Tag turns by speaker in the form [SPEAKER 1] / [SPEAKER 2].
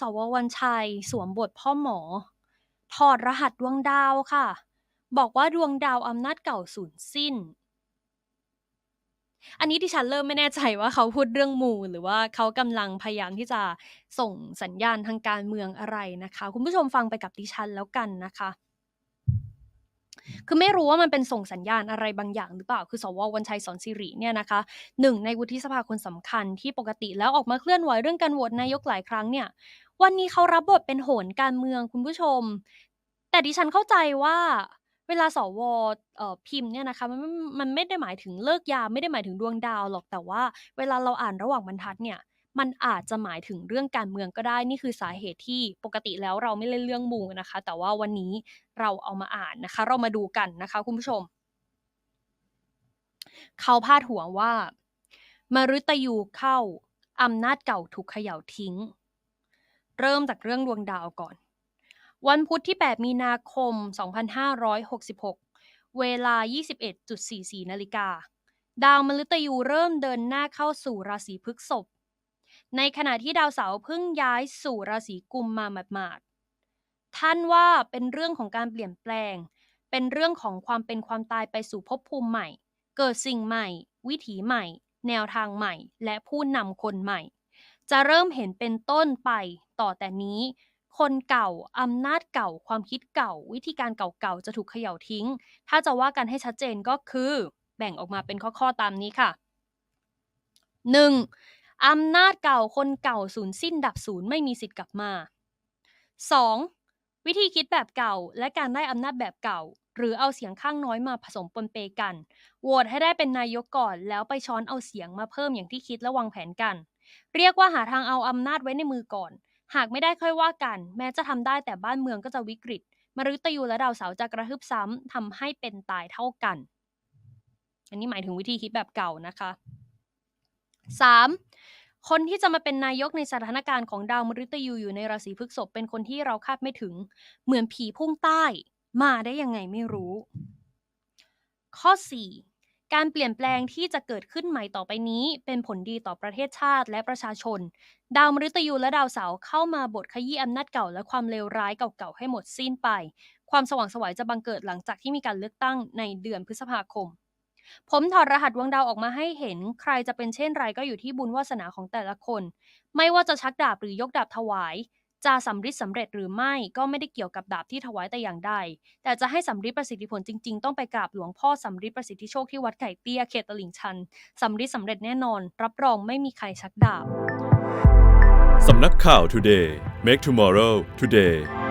[SPEAKER 1] สววันชัย สวมบทพ่อหมอ ถอดรหัสดวงดาวค่ะ บอกว่าดวงดาวอำนาจเก่าสูญสิ้น อันนี้ดิฉันเริ่มไม่แน่ใจว่าเขาพูดเรื่องมูหรือว่าเขากำลังพยายามที่จะส่งสัญญาณทางการเมืองอะไรนะคะ คุณผู้ชมฟังไปกับดิฉันแล้วกันนะคะคือไม่รู้ว่ามันเป็นส่งสัญญาณอะไรบางอย่างหรือเปล่า คือสววันชัยสอนสิริเนี่ยนะคะหนึ่งในวุฒิสภาคนสำคัญที่ปกติแล้วออกมาเคลื่อนไหวเรื่องการโหวตนายกหลายครั้งเนี่ย วันนี้เขารับบทเป็นโหนการเมืองคุณผู้ชม แต่ดิฉันเข้าใจว่าเวลาสวเอ่อพิมพ์เนี่ยนะคะมันมันไม่ได้หมายถึงเลิกยามไม่ได้หมายถึงดวงดาวหรอกแต่ว่า เวลาเราอ่านระหว่างบรรทัดเนี่ย มันอาจจะหมายถึงเรื่องการเมืองก็ได้นี่คือสาเหตุที่ปกติแล้วเราไม่เล่นเรื่องมูนะคะ แต่ว่าวันนี้เราเอามาอ่านนะคะ เรามาดูกันนะคะ คุณผู้ชม เขาพาดหัวว่ามฤตยูเข้าอำนาจเก่าถูกเขย่าทิ้ง เริ่มจากเรื่องดวงดาวก่อน วันพุธที่ 8 มีนาคม 2566 เวลา 21.44 นาฬิกา ดาวมฤตยูเริ่มเดินหน้าเข้าสู่ราศีพฤษภ ในขณะที่ดาวเสาร์เพิ่งย้ายสู่ราศีกุมมาหมาดๆ ท่านว่าเป็นเรื่องของการเปลี่ยนแปลง เป็นเรื่องของความเป็นความตายไปสู่ภพภูมิใหม่ เกิดสิ่งใหม่ วิถีใหม่ แนวทางใหม่ และผู้นำคนใหม่ จะเริ่มเห็นเป็นต้นไปต่อแต่นี้ คนเก่าอำนาจเก่า ความคิดเก่า วิธีการเก่าๆ จะถูกเขย่าทิ้ง ถ้าจะว่ากันให้ชัดเจนก็คือ แบ่งออกมาเป็นข้อๆ ตามนี้ค่ะ 1. อำนาจเก่าคนเก่าสูญสิ้นดับศูนย์ไม่มีสิทธิ์กลับมา 2. วิธีคิดแบบเก่าและการได้อำนาจแบบเก่า หรือเอาเสียงข้างน้อยมาผสมปนเปกันโหวตให้ได้เป็นนายกก่อน แล้วไปช้อนเอาเสียงมาเพิ่มอย่างที่คิดและวางแผนกัน เรียกว่าหาทางเอาอำนาจไว้ในมือก่อน หากไม่ได้ค่อยว่ากัน แม้จะทำได้แต่บ้านเมืองก็จะวิกฤต มฤตยูและดาวเสาร์จะกระฮึบซ้ำทำให้เป็นตายเท่ากัน อันนี้หมายถึงวิธีคิดแบบเก่านะคะ 3. คนที่จะมาเป็นนายกในสถานการณ์ของดาวมฤตยูอยู่ในราศีพฤษภเป็นคนที่เราคาดไม่ถึง เหมือนผีพุ่งใต้ มาได้ยังไงไม่รู้ ข้อ 4. การเปลี่ยนแปลงที่จะเกิดขึ้นใหม่ต่อไปนี้ เป็นผลดีต่อประเทศชาติและประชาชน ดาวมฤตยูและดาวเสาร์เข้ามาบทขยี้อำนาจเก่าและความเลวร้ายเก่าๆให้หมดสิ้นไป ความสว่างสวยจะบังเกิดหลังจากที่มีการเลือกตั้งในเดือนพฤษภาคม ผมถอดรหัสดวงดาวออกมาให้เห็น ใครจะเป็นเช่นไรก็อยู่ที่บุญวาสนาของแต่ละคน ไม่ว่าจะชักดาบหรือยกดาบถวาย จะสำริดสำเร็จหรือไม่ก็ไม่ได้เกี่ยวกับดาบที่ถวายแต่อย่างใด แต่จะให้สำริดประสิทธิผลจริง ๆ ต้องไปกราบหลวงพ่อสำริดประสิทธิโชคที่วัดไก่เตี้ยเขตตลิ่งชันสำริดสำเร็จแน่นอน รับรองไม่มีใครชักดาบ
[SPEAKER 2] สำนักข่าว Today Make Tomorrow Today